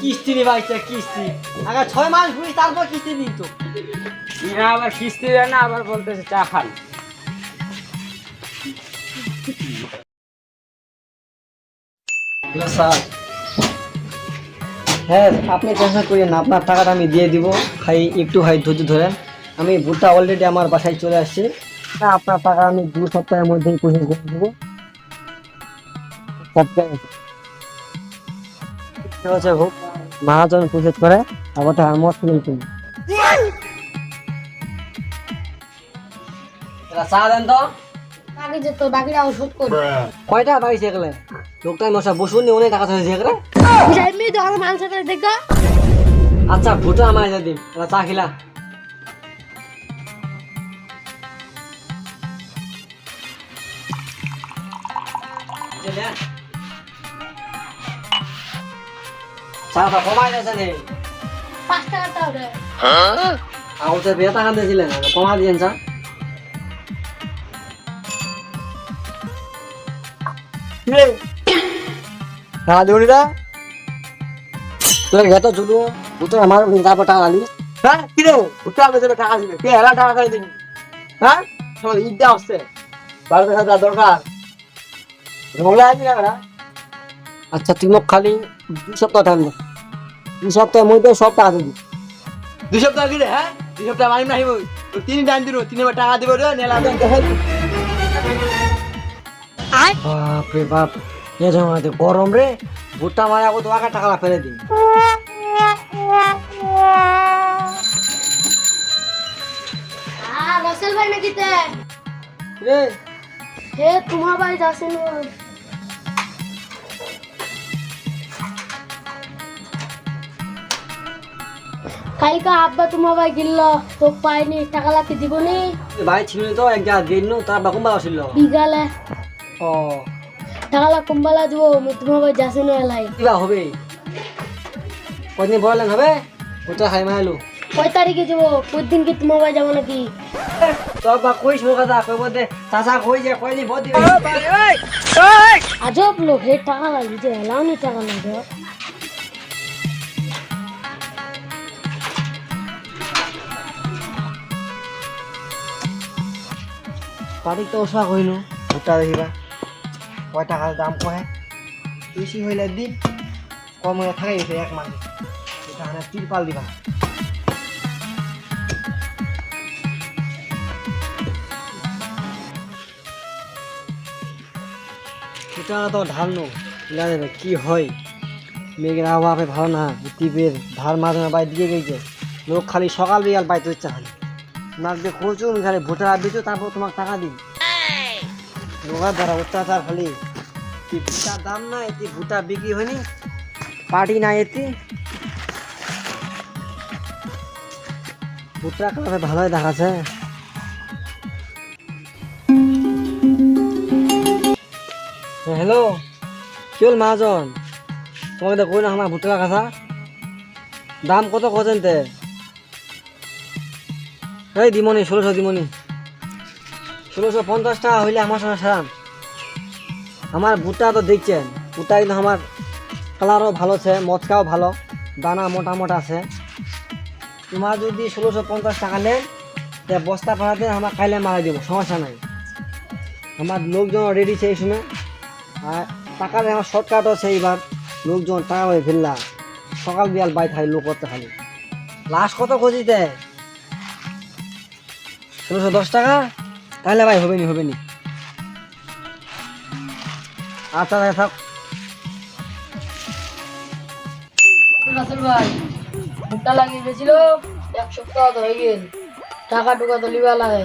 কিস্তি রে ভাই কিস্তি। আগে ছয় মাস ঘুরি তারপর কিস্তি দিন তো। এরা আবার কিস্তি দেয় না আবার বলতেছে চা খান। স্যার। হ্যাঁ আপনি টেনশন করিয়েন না আপনার টাকাটা আমি দিয়ে দিব। খাই একটু ভাই ধৈর্য ধরেন আমি ভুট্টা অলরেডি আমার বাসায় চলে আসছে। না আপনার টাকা আমি দু সপ্তাহের মধ্যেই পরিশোধ করে দেবো। সপ্তাহে হচ্ছে হোক মহাজন পরিশোধ করে আবার আমার শুনে কিনি চা দেন তো। বাকি যে তোর বাকিটা ওষুধ করি কয়টা মশা বসুন নি অনেক টাকা চলে গেলে এমনি তো আমার মাংস করে দেখো আচ্ছা ভুটা আমার দিন চা খিলা। চাটা কমাই যাচ্ছে নে পাঁচ টাকা তাও রে আগতে বেয়া টাকা দিয়েছিলেন কমা দিয়েন চা টাকা দিবনি না তোর ঘেতো চুলু ভুতো আমার তারপর টাকা আলি। হ্যাঁ কি রে ভুট্টা বেচে টাকা দিবে কে হেলা টাকা করে দিবি? হ্যাঁ সব ঈদটা আসছে বারো টাকা দরকার রোগলা আছে না আচ্ছা তুই মোক খালি দুই সপ্তাহ টাইম দে দুই সপ্তাহের মধ্যে সব টাকা দিবি দুই সপ্তাহ কি রে হ্যাঁ দুই সপ্তাহ মারিম নাহিব তিন টাইম দিল তিনবার টাকা দিব রে নেলা দেন দেখে বাপরে বাপ এ জমাতে গরম রে ভুট্টা মারা কত টাকা টাকা ফেলে দিন রসেল ভাই নাকি তে রে হে তোমার বাড়ি যাচ্ছে কালকে আব্বা তোমার ভাই গিল্ল তো পাইনি টাকা লাখি দিবনি ভাই ছিল তো এক জায়গা গেল তার বাকুম বাবা ছিল বিকালে। ও। টাকা লাখ কম্বালা দিব তোমার ভাই যাচ্ছে না এলাই। কিবা হবে? কদিন বললেন হবে? ওটা খাই মাইলো কয় তারিখে যাব? প্রতিদিন কি তোমার ভাই যাব নাকি? তোর বা কইস মোক কথা? কইব দে চাচা কই যে কই দি বহুত দিবি? আজব লোক হে টাকা লাগি যে এলানি টাকা লাগে পারি তো ওসা কইলো ভুট্টা দেখিবা। কয় টাকার দাম কয়? বেশি হইলে দিন, কম হয়ে থাকাই গেছে এক মাস। এটা তিরপাল দিবা। এটা তো ঢাল নো কি হয়। মেঘের আবহাওয়া ভালো না টিপের ধার মাঝে বাই দিয়ে গেছে। লোক খালি সকাল বিকাল পাইতে হচ্ছে খালি তোমার যে খোঁজো খালি ভোটার বেচো তারপর তোমার টাকা দিন লোকার দ্বারা অত্যাচার খালি কি ভুটার দাম না, এটি ভুটা বিক্রি হয়নি। পার্টি না, এটি। ভুট্টা কালারে ভালোই দেখাচ্ছে। হ্যালো। কি হল মহাজন? তোমাকে কই না আমার ভুট্টা কথা দাম কত খোঁজেন তে? এই দিমনি, ষোলোশো দিমনি। ষোলোশো পঞ্চাশ টাকা হইলে আমার সঙ্গে সারান। আমার ভুট্টা তো দেখছেন, ভুট্টা কিন্তু আমার কালারও ভালো আছে, মচকাও ভালো, দানা মোটা মোটা আছে। তোমার যদি ষোলোশো পঞ্চাশ টাকা নেন, তে বস্তা পাঠাতে আমার খাইলে মারা দিব, সমস্যা নাই। আমার লোকজন রেডি সেই সময় আর টাকার আমার শর্টকাটও আছে এইবার, লোকজন টাকা হয়ে ফেললা। সকাল বিয়াল বাই খাই লোক করতে খালি। লাস্ট কত খুঁজিতে? ষোলোশো দশ টাকা? তাহলে ভাই হবে নি হবে নি আচ্ছা ভাই থাক। রাসেল ভাই ভুট্টা লাগিয়ে গেছিল এক সপ্তাহ ধরে গেল। টাকা টুকা তো লিবা লাগে।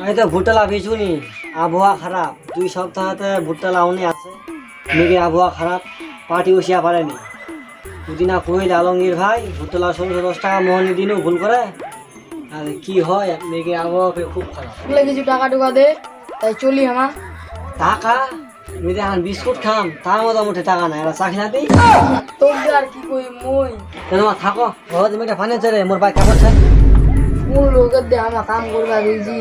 আমি তো ভুট্টা লাভিয়েছু নি আবহাওয়া খারাপ। দুই সপ্তাহতে ভুট্টা লাউনি আছে। মেঘে আবহাওয়া খারাপ। পার্টি বসিয়া পারেনি। যদি না আলমগীর ভাই ভুট্টা লাউ ষোলোশো দশ টাকা মোহনি দিনও ভুল করে। আর কি হয়? মেঘে আবহাওয়া খুব খারাপ। বলে কিছু টাকা টুকা দে তাই চলি আমার টাকা? মেয়েদের এখন বিস্কুট খাম তার মতো মুঠে টাকা নাই। এবার চাকরি না দিই তোর আর কি কই মই? তোমার থাকো। ঘর তুমি একটা ফাইন্যান্স রে মোর ভাই কেমন আছে? কোন লোকের দে আমার কাম করবা গেছি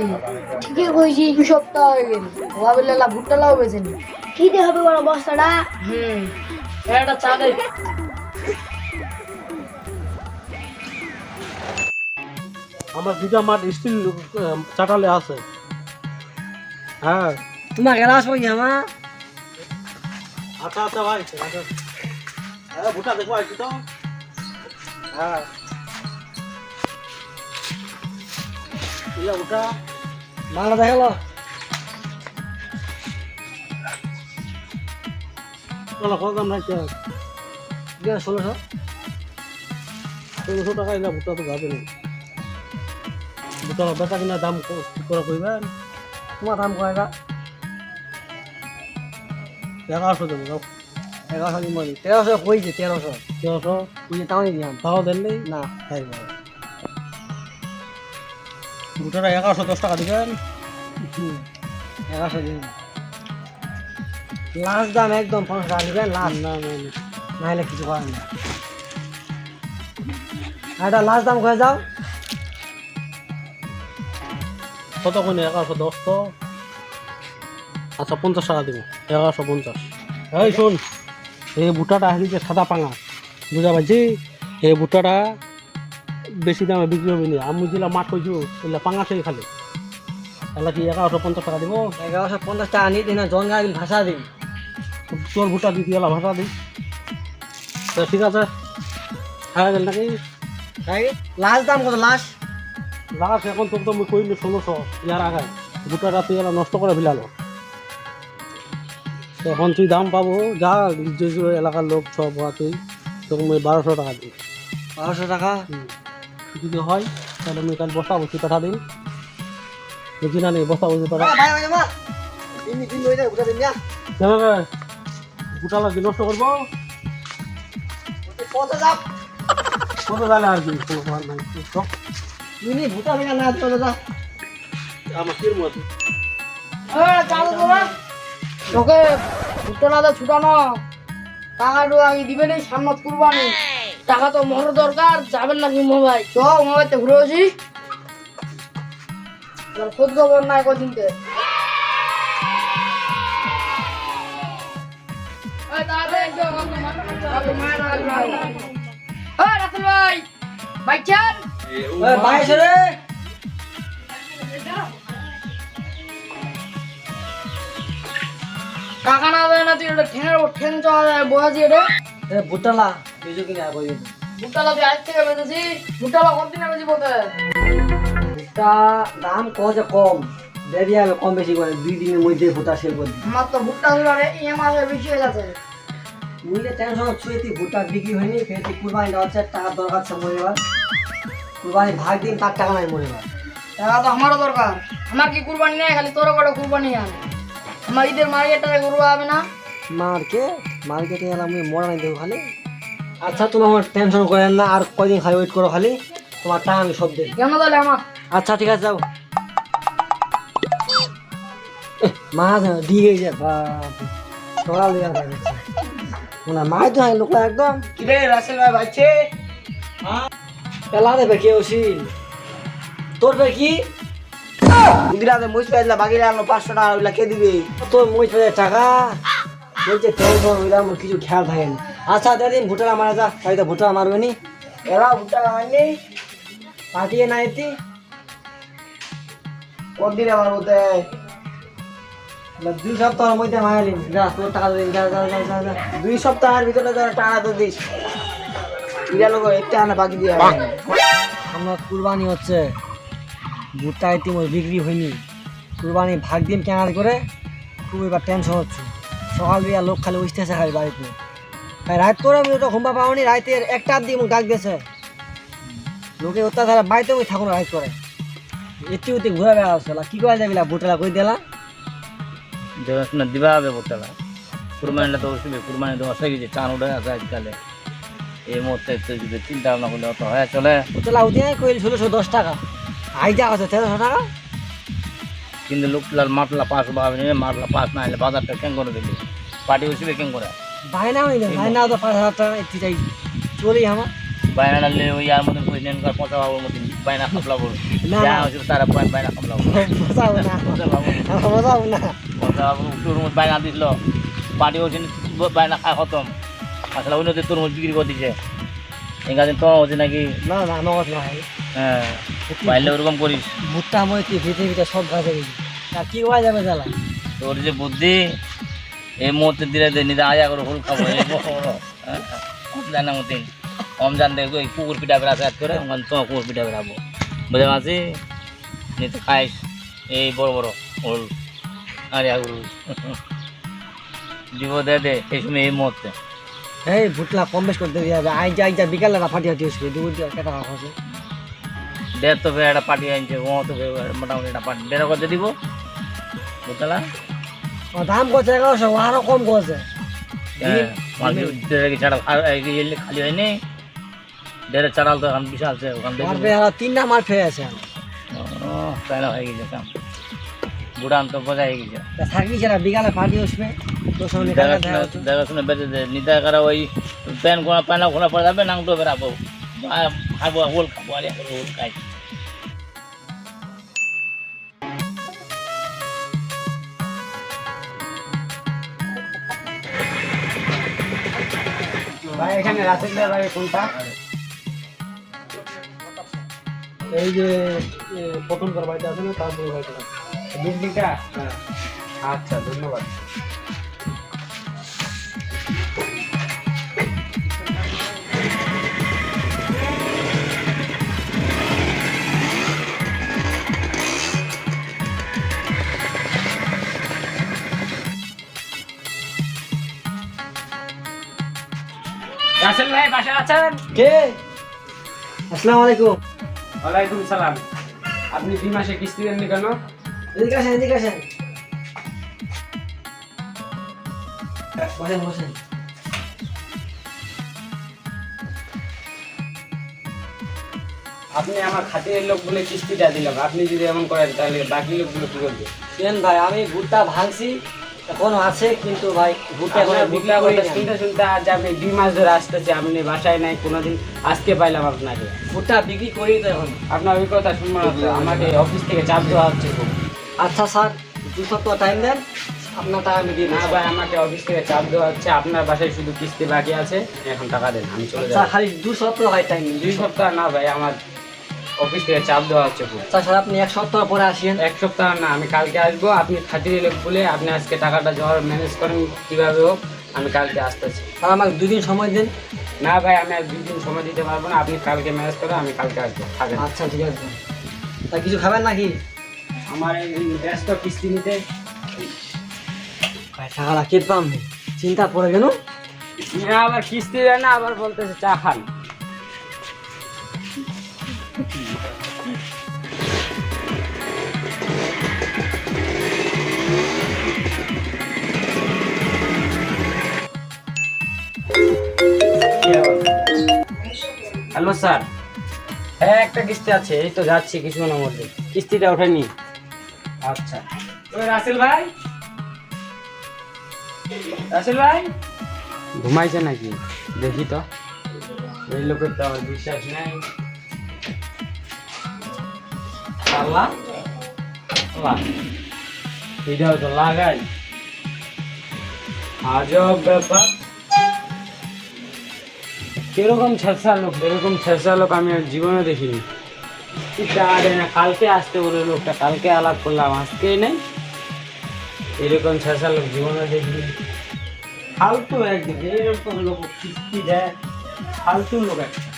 ঠিকই কইছি দু সপ্তাহ হয়ে গেল। ভাবিলে লা ভুট্টা লাও বেছেন কি দে হবে বড় বস্তাটা। হুম। একটা চা আমার দুটা মাঠ স্টিল চাটালে আছে। হ্যাঁ। তোমার গেলা আসব কি আমার? আচ্ছা আচ্ছা ভাই আচ্ছা। হ্যাঁ ভুটা দেখো আসছি তো। হ্যাঁ। ভুটা বাংলা দেখাল চলো কত দাম দিয়ে ষোলোশো। ষোলোশো টাকা এলে ভুটা তো যাবে না ভুটার বেচা কিনা দাম করে কইবেন তোমার দাম কয়টা এগারোশো দেবো যাও। এগারোশো দিন বলি তেরোশো কইছে তেরোশো তেরোশো বুঝলি তাও দিলাম তাও দেন নেই না। তাই ভুটাটা এগারোশো দশ টাকা দিবেন এগারোশো দিন লাস্ট দাম একদম পঞ্চাশ টাকা দিবেন লাস্ট না না হলে কিছু করার না এটা লাস্ট দাম করে যাও। কত কোনে এগারোশো দশ তো। আচ্ছা পঞ্চাশ টাকা দিব। এগারোশো পঞ্চাশ। এই শোন এই বুটাটা হারিয়েছে সাদা পাঙা। বুঝা পারছি এই বুটাটা বেশি দামে বিক্রি হবে না। আমি যেটা মাঠ কইছো এগুলো পাঙাশই খালি। তাহলে কি এগারোশো পঞ্চাশ টাকা দিব? এগারোশো পঞ্চাশ টাকা নিয়ে দিন জঙ্গা বিল ভাষা দিন। তোর ভুটা দিতে গেলা ভাষা দিই তা ঠিক আছে। হ্যাঁ নাকি? লাস্ট দাম কত? লাস্ট? লাগাস এখন তো মুই কইলি ষোলোশো ইয়ার আগে গোটা তুই এলা নষ্ট করে ফেলালো। এখন তুই দাম পাবো যা যে এলাকার লোক সব হওয়া তুই তোকে মুই বারোশো টাকা দিই। বারোশো টাকা? যদি হয় তাহলে মুই কাল বস্তা বসি পাঠা দিন। বুঝি না নেই বস্তা বসি পাঠা। না রে নষ্ট করব। কত আর কি মিনি ভুটা থেকে না দিও দাদা। আমার কির মতো। তোকে ভুট্টা না ছুটানো। দিবে নি সামনে কুরবানি। টাকা তো মর দরকার যাবেন নাকি মোবাইল চ মোবাইলতে ঘুরে আসি। এবার খোঁজ খবর নাই কদিনকে ভাই বাইচান রে। টাকা না দেয় না তুই এটা ঠেঙের ওপর ঠেং চাওয়া যায় কিনা কই দিন ভুট্টালা তুই আজ থেকে কতদিন বেঁচি বলতে? দাম কম দেরি হবে কম বেশি করে দুই দিনের মধ্যে ভুট্টা সেল আমার তো ভুট্টা দুলারে এই মাসে বেশি হয়ে গেছে। মুইলে টেনশন হচ্ছে তুই ভুট্টা বিক্রি হয়নি ফের তুই কুরবানি দেওয়া হচ্ছে টাকা দরকার মরে এবার কুরবানি ভাগ দিন তার টাকা নাই মরে এবার টাকা তো আমারও দরকার। আমার কি কুরবানি নেই? খালি তোর কটা কুরবানি আন আমার ঈদের মার্কেটটা করব হবে না? মার্কেট? মার্কেটে গেলাম মুই মরা নাই দেবো খালি। আচ্ছা তুমি আমার টেনশন করেন না আর কয়দিন খালি ওয়েট করো খালি। তোমার টাকা আমি সব দেব। কেন তাহলে আমার? আচ্ছা ঠিক আছে যাও। মাছ দিয়ে গেছে সকাল দিয়ে না মাছ তো হয় লোক একদম। কিরে রাসেল ভাই বাচ্চে পেলা দেবে কেউ সিল তোর বে কি উদিরাতে মুছ পাইলা বাকি রাখল পাঁচশো টাকা ওইলা কে দিবে? তোর মই পেয়ে টাকা? বলছে টেনশন ওইটা আমার কিছু খেয়াল থাকে না। আচ্ছা দিন ভুটারা মারা যা তাই তো ভুটারা মারবে নি। এরা ভুট্টা কামাইনি পাঠিয়ে না এতি কতদিন আমার বলতে? দুই সপ্তাহের মধ্যে মারালিন যা তোর টাকা দিন যা যা যা দুই সপ্তাহের ভিতরে তোর টাকা তো দিস। ইরা একটা আনা বাকি দিয়ে হবে আমার কুরবানি হচ্ছে ভুট্টা ইতিমধ্যে বিক্রি হয়নি। কুরবানি ভাগ দিন কেনার করে খুব এবার টেনশন হচ্ছে। সকাল দিয়া লোক খালি উঠতেছে খালি বাড়িতে। তাই রাত করে আমি তো ঘুমবা পাওনি রাতের একটার দিকে মুখ ডাক দিয়েছে। লোকে অত্যাচার বাড়িতে আমি থাকুন রাত করে। এটি উতি ঘুরে বেড়াচ্ছে কি করে যাবিলা ভুট্টা কই দিলা? দেখাশোনা দিবা হবে বোতলা কুরবানিটা তো অসুবিধা কুরবানি তো অসে গেছে চান উঠে আছে আজকালে। এই মুহূর্তে যদি চিন্তা ভাবনা করলে অত হয় চলে। ভুট্টা উঠে কইল ষোলোশো দশ টাকা। আই যা আছে তেরোশো টাকা। কিন্তু লোকলার মাটলা পাস নিয়ে মাটলা পাস না হলে বাজারটা কেন করে দিলি? পার্টি অসুবিধা কেন করে? বাইনা হইলে বাইনা তো পাঁচ হাজার টাকা একটি চাই। চলি আমার। বাইনা ডাললে ওই আর মতন করে নেন কর পচা বাবুর মতন বাইনা খাপলা বল না, যা না। অসুবিধা তারা পয়েন্ট বাইনা খাপলা বল না। পচা বাবু না। পচা বাবু তরমুজ বাইনা দিছিল পার্টি খায় খতম। আসলে অন্যদের তরমুজ বিক্রি করে দিছে। কাজে তো হচ্ছে নাকি না না আমার হ্যাঁ পাইলে ওরকম করিস। ভুট্টা মই কি পৃথিবীতে সব গাছে গেছি তা কি হওয়া যাবে জ্বালা? তোর যে বুদ্ধি এই মুহূর্তে দিলে দে নিতে আয়া করে হুল খাব। এই হ্যাঁ, জানা মতিন রমজান দেখব এই কুকুর পিঠা বেড়া কাজ করে ওখানে তোমার কুকুর পিঠা বেড়াবো। বুঝতে পারছি? নিতে খাইস। এই বড় বড় হুল আরে আগুর দিব দে দে এই সময় এই মুহূর্তে। এই ভুটলা কম বেশ করতে দিয়ে যাবে আই যা আই যা বিকালে না ফাটিয়ে দিয়ে আসবে দুপুর দিয়ে কেটা দেড় তো ফের একটা পার্টি আনছে ও তো মোটামুটি একটা পার্টি দেড় করতে দিব? বুঝলা দাম করছে এগারোশো আরও কম করছে। হ্যাঁ ছাড়া আর এই যে খালি হয়নি। দেড় চাড়াল তো এখন বিশাল আছে ওখান থেকে তিনটা মার ফেয়ে আছে। ও, তাই হয়ে গেছে কাম। বুড়ান তো বোঝা হয়ে গেছে থাকবি সেটা বিকালে ফাটিয়ে আসবে। তোর দেখাশোনা। বেঁচে দে। নিতে কারা ওই প্যান কোনা প্যানা খোলা পড়ে যাবে নাং তো বেরাবো খাব হোল খাব আর হোল খাই। ভাই এখানে কোনটা? এই যে এ, প্রথমকার বাড়িতে আছে না তারপরে বাড়িতে বিল্ডিংটা আচ্ছা ধন্যবাদ। রাসেল ভাই বাসা আছেন? কে? আসসালামু আলাইকুম। ওয়ালাইকুম সালাম। আপনি দুই মাসে কিস্তি দেননি কেন? এদিকে আসেন এদিকে আসেন। বসেন বসেন। আপনি আমার খাতিরের লোক বলে কিস্তিটা দিলাম আপনি যদি এমন করেন তাহলে বাকি লোকগুলো কি করবে? ভাই আমি ভুট্টা ভাঙছি এখনও আছে কিন্তু ভাই ভুট্টা এখন ভুট্টা করি শুনতে শুনতে আজ আমি দুই মাস ধরে আসতেছি আপনি বাসায় নাই কোনোদিন আজকে পাইলাম আপনাকে। ভুট্টা বিক্রি করি তো এখন। আপনার কথা শুনব আমাকে অফিস থেকে চাপ দেওয়া হচ্ছে আচ্ছা স্যার দু সপ্তাহ টাইম দেন আপনার টাকা আমি দিয়ে না ভাই আমাকে অফিস থেকে চাপ দেওয়া হচ্ছে আপনার বাসায় শুধু কিস্তি বাকি আছে এখন টাকা দেন আমি চলে যাব। খালি দু সপ্তাহ ভাই টাইম দুই সপ্তাহ না ভাই আমার অফিস থেকে চাপ দেওয়া হচ্ছে খুব। স্যার আপনি এক সপ্তাহ পরে আসেন। এক সপ্তাহ না আমি কালকে আসব আপনি খাতিরে লোক বলে আপনি আজকে টাকাটা জমা ম্যানেজ করেন কীভাবে হোক আমি কালকে আসতেছি। স্যার আমাকে দুদিন সময় দিন। না ভাই আমি আর দুই দিন সময় দিতে পারব না আপনি কালকে ম্যানেজ করে আমি কালকে আসব থাকেন। আচ্ছা ঠিক আছে। তা কিছু খাবেন নাকি? আমার এই ব্যস্ত কিস্তি নিতে টাকাটা কেট পাম? চিন্তা পড়ে গেল না আবার কিস্তি দেয় না আবার বলতেছে চা খান। Hello sir. হ্যাঁ একটা কিস্তি আছে এই তো যাচ্ছি কিছুক্ষণের মধ্যে। কিস্তিটা ওঠেনি আচ্ছা। ওই রাসেল ভাই? রাসেল ভাই? ঘুমাইছে নাকি? দেখি তো। এই লোকের তো আমার বিশ্বাস নেই। আল্লাহ। আল্লাহ। এটাও তো লাগাই। আজব ব্যাপার। কিরকম ছেঁচা লোক এরকম ছেঁচা লোক আমি আর জীবনে দেখিনি কি টাকা দেয় না কালকে আসতে বলে লোকটা কালকে আলাপ করলাম আজকে নেই এরকম ছেঁচা লোক জীবনে দেখিনি ফালতু একদিন এইরকম লোক কিস্তি দেয় ফালতু লোক একটা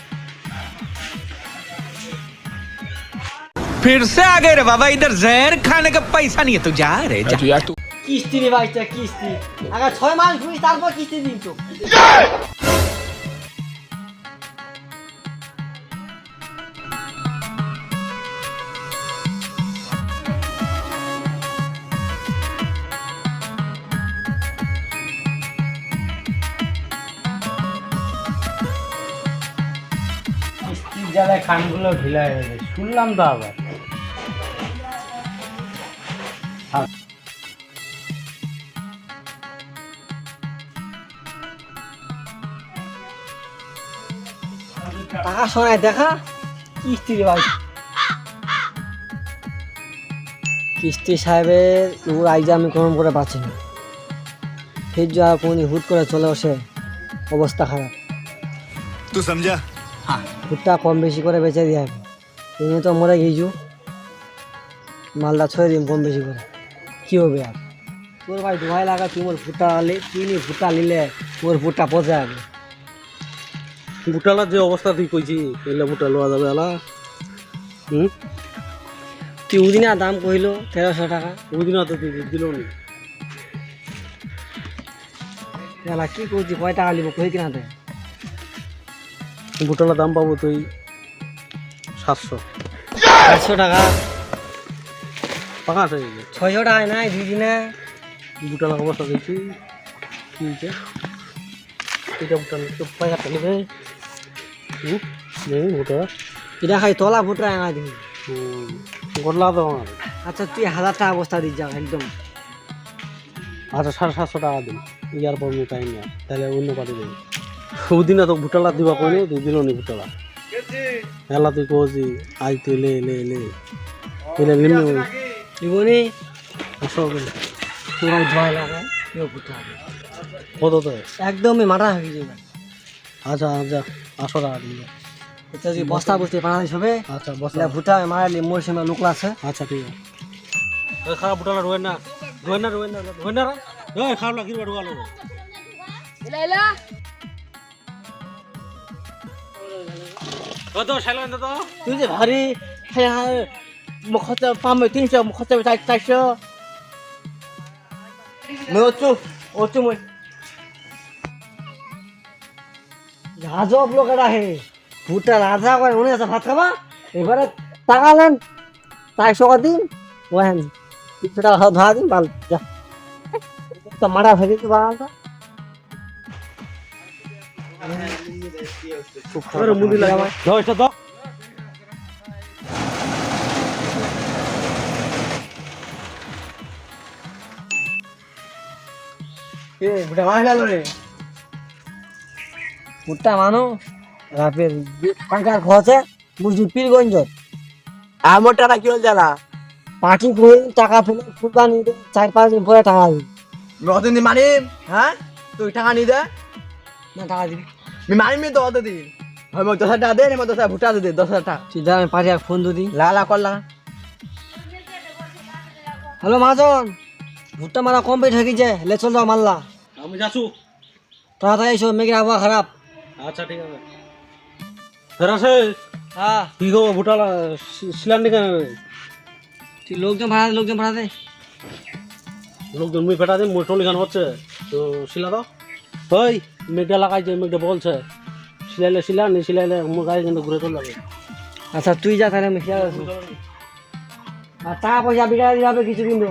फिर से आ गए रे बाबा इधर जहर खाने का पैसा नहीं है तू जा रे जा কিস্তি রে ভাইটা কিস্তি আগে ছয় মাস ঘুরিস তারপর কিস্তি দিন তো জ্বালায় কানগুলো ঢিলা হয়ে গেছে। শুনলাম তো আবার। হ্যাঁ। টাকা শোনায় দেখা? কিস্তির ভাই। কিস্তি সাহেবের ওর আইজা আমি কোন করে পাচ্ছি না। ফির যা কোন হুট করে চলে আসে, অবস্থা খারাপ। তুই সমঝা? ভুট্টা কম বেশি করে বেচে দিয়ে তুমি তো মরে গিয়েছু মালটা ছয় দিন কম বেশি করে। কি হবে আর? তোর ভাই দোয়াই লাগা তুই মোর ভুট্টা আলি তুই নি ভুট্টা নিলে মোর ভুট্টা পচে যাবে। ভুটালার যে অবস্থা তুই কইছি এলে ভুটা লওয়া যাবে আলা। হুম? তুই উদিনা দাম কহিল তেরোশো টাকা। ওই দিন তো তুই দিল নি। এলা কি করছি কয় টাকা নিব কই কিনা দে। ভুটালার দাম পাবো তুই সাতশো। আটশো টাকা। আছে ছয়শো টাকায় নাই দেখছি কি হয়েছে এটা ভুটাল তো পাইকারটা নেবে হুম নেই ভুটা এটা খাই তলা দিবি তো আমার। আচ্ছা তুই হাজার টাকা বস্তা দিস যাও একদম। আচ্ছা সাড়ে সাতশো টাকা দিন। ইয়ার পর আমি টাইম না তাহলে অন্য পার্টি দেবে। ওদিনে তো ভুটালা দিবা কইলে তুই দিল নি ভুটালা এলা তুই কহছি আই তুই লে লে লে এলে নিম্ন দিবনি আসো বলে তোর ভয় লাগে কেউ ভুট্টা কত তো একদমই মাথা হয়ে যাবে আচ্ছা আচ্ছা আশো টাকা দিন এটা যদি বস্তা বস্তি পাড়াইস হবে আচ্ছা বস তাহলে ভুট্টা মারালি মোর সময় লোক আছে আচ্ছা ঠিক আছে ওই খারাপ ভুটালা রোয়েন না রোয়েন না রোয়েন না রোয়েন না ওই খারাপ লাগি ঢুকালো এলা এলা কত সাইলেন তো। তুই যে ভারী খরচ পামে তিনশো চারশো মই অচু অচু মই। লোক এটা হে ভুট্টা রাজা করে মনে আছে, ভাত খাবা? এবারে টাকা নেন চারশো দিন ওহেন তিনশো টাকা ধরা দিন বাল যা। তো মারা ফেলে তো বালটা মুদি লাগে দশটা তো এ বুড়া মাছ গেল রে। ভুট্টা মানো রাপের টাকার খরচে বুঝছি পীরগঞ্জত আমার টাকা কি হল জানা পার্টি করে টাকা ফেলে কুরবানি দে চার পাঁচ দিন পরে টাকা দিবি। রতন দি মারিম হ্যাঁ? তুই টাকা নি দে। না টাকা দিবি। দিন হয় মোক দশ হাজার টাকা দে নি মোক দশ হাজার ভুটা দে দশ হাজার টাকা তুই যা আমি পারি ফোন দিই লা লা করলা হ্যালো মাজন ভুট্টা মারা কমপ্লিট হয়ে গেছে লে চল যাও মাল্লা আমি যাচ্ছু তাড়াতাড়ি এসো মেঘের আবহাওয়া খারাপ আচ্ছা ঠিক আছে ফেরাসে হ্যাঁ কি গো ভুটালা শিলান্ডি কেন তুই লোকজন ভাড়া দে লোকজন ভাড়া দে লোকজন মুই ফেটা দিন মোটর গান হচ্ছে তো শিলা দাও ওই মেঘটা লাগাইছে মেঘটা বলছে। সিলাইলে সিলা নি সিলাইলে মোর গাড়ি কিন্তু ঘুরে চলে যাবে। আচ্ছা তুই যা তাহলে আমি খেয়াল আর টাকা পয়সা বিকাশ যাবে কিছু কিন্তু